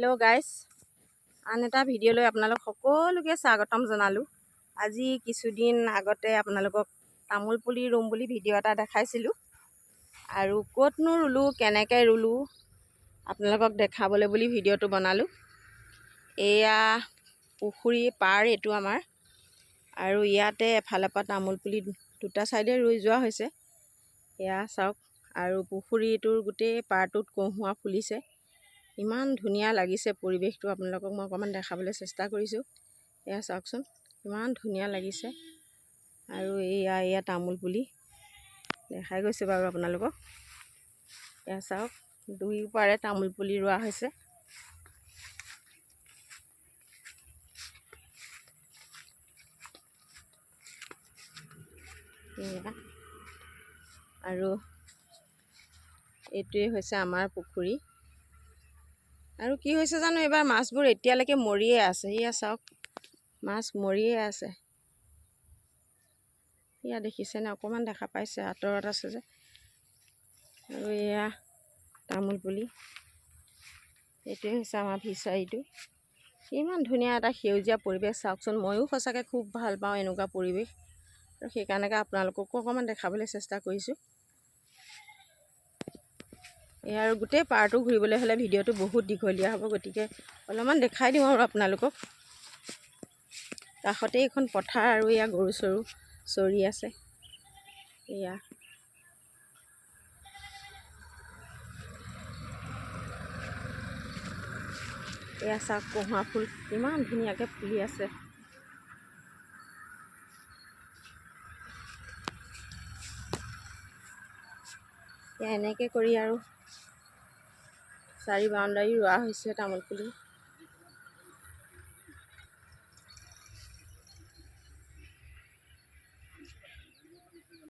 Hello guys আন এটা ভিডিঅ'লৈ আপোনালোক সকলোকে স্বাগতম জনালোঁ। আজি কিছুদিন আগতে আপোনালোকক তামোল পুলি ৰুম বুলি ভিডিঅ' এটা দেখাইছিলোঁ। আৰু ক'তনো ৰুলোঁ কেনেকৈ ৰুলোঁ আপোনালোকক দেখাবলৈ বুলি ভিডিঅ'টো বনালোঁ। এয়া পুখুৰী পাৰ এইটো আমাৰ। আৰু ইয়াতে এফালৰ পৰা তামোল পুলি দুটা ছাইডে ৰুই যোৱা হৈছে। এয়া চাওক আৰু পুখুৰীটোৰ গোটেই পাৰটোত কহুৱা ফুলিছে। ইমান ধুনীয়া লাগিছে পৰিৱেশটো আপোনালোকক মই অকণমান দেখাবলৈ চেষ্টা কৰিছোঁ। এয়া চাওকচোন ইমান ধুনীয়া লাগিছে। আৰু এইয়া এয়া তামোল পুলি। দেখাই গৈছে বাৰু আপোনালোকক। এয়া চাওক দুই পাৰে তামোল পুলি ৰোৱা হৈছে। এয়া আৰু এইটোৱে হৈছে আমাৰ পুখুৰী। আৰু কি হৈছে জানো এইবাৰ মাছবোৰ এতিয়ালৈকে মৰিয়ে আছে। এয়া চাওক মাছ মৰিয়ে আছে। এয়া দেখিছেনে অকণমান দেখা পাইছে আঁতৰত আছে যে। আৰু এয়া তামোল পুলি। এইটোৱে হৈছে আমাৰ ফিচাৰীটো। ইমান ধুনীয়া এটা সেউজীয়া পৰিৱেশ চাওকচোন। ময়ো সঁচাকৈ খুব ভাল পাওঁ এনেকুৱা পৰিৱেশ। আৰু সেইকাৰণেকে আপোনালোককো অকণমান দেখাবলৈ চেষ্টা কৰিছোঁ। এই আৰু গোটেই পাৰটো ঘূৰিবলৈ হ'লে ভিডিঅ'টো বহুত দীঘলীয়া হ'ব গতিকে অলপমান দেখাই দিওঁ আৰু আপোনালোকক। কাষতেই এইখন পথাৰ আৰু এয়া গৰু চৰু চৰি আছে। এয়া। এয়া চাওক কহুৱা ফুল ইমান ধুনীয়াকৈ ফুলি আছে। এনেকৈ কৰি আৰু চাৰি বাউণ্ডাৰী ৰোৱা হৈছে তামোল পুলি